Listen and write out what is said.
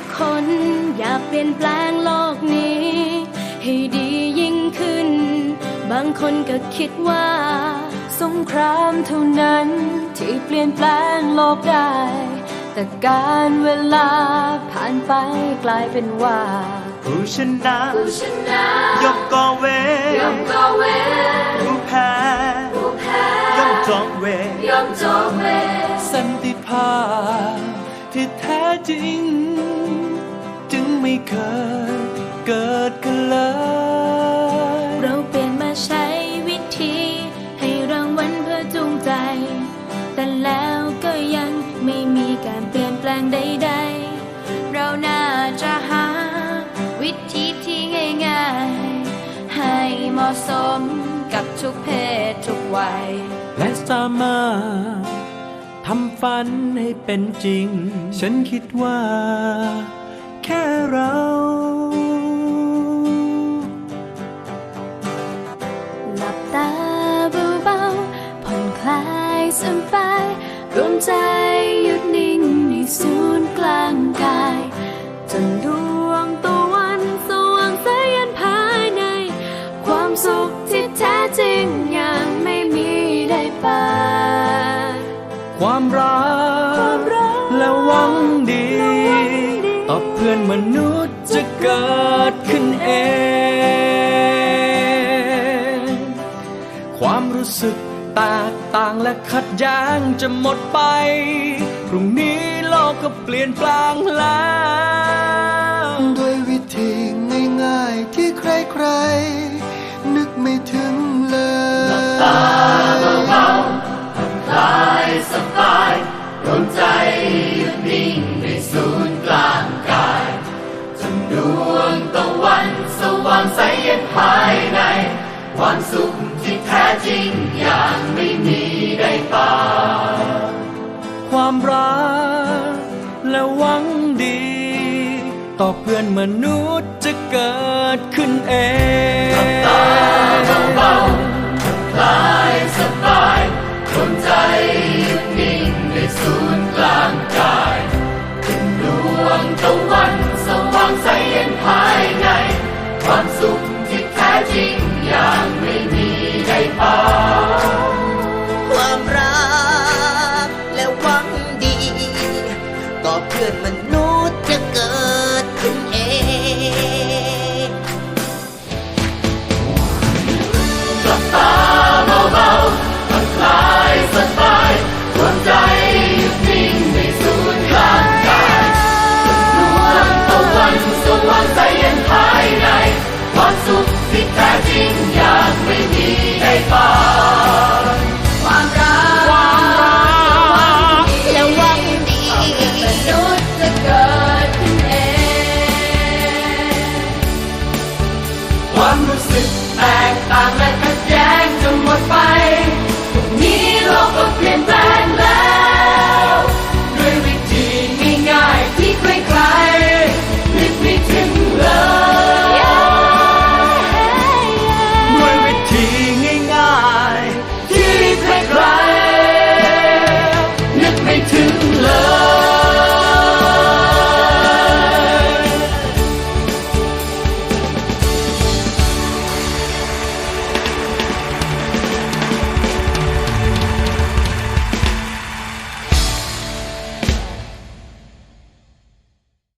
กคนอยากเปลี่ยนแปลงโลกนี้ ให้ดียิ่งขึ้น บางคนก็คิดว่า สงครามเท่านั้นที่เปลี่ยนแปลงโลกได้ แต่การเวลาผ่านไปกลายเป็นว่า ผู้ชนะย่อมก่อเวรผู้แพ้ย่อมจองเวรสันติภาพที่แท้จริงจึง ไม่เคยเกิดขึ้นเลย เราเปลี่ยนมาใช้วิธี ให้รางวัลเพื่อจูงใจ แต่แล้วก็ยังไม่มีการเปลี่ยนแปลงใดๆ เราน่าจะหา วิธีที่ง่ายๆ ให้เหมาะสมกับทุกเพศทุกวัย และสามารถทำฝันให้เป็นจริง ฉันคิดว่า แค่เรา หลับตาเบาๆผ่อนคลายสบายรวมใจหยุดนิ่งในศูนย์กลางกาย จนดวงตะวันสว่างแสยันภายใน ความสุขที่แท้จริงยังไม่มีได้ปาความรัก พื่อนมนุษย์จะเกิดขึ้นเอง ความรู้สึกแตกต่างและขัดแย้งจะหมดไป พรุ่งนี้โลกก็เปลี่ยนแปลงแล้ว ด้วยวิธีง่ายๆที่ใครๆ ความสุขที่แท้จริงอย่างไม่มีได้ป่า ความรักและหวังดี ต่อเพื่อนมนุษย์จะเกิดขึ้นเอง ก็เพื่อนมันรู้างและขัดแย้งจะหมดไป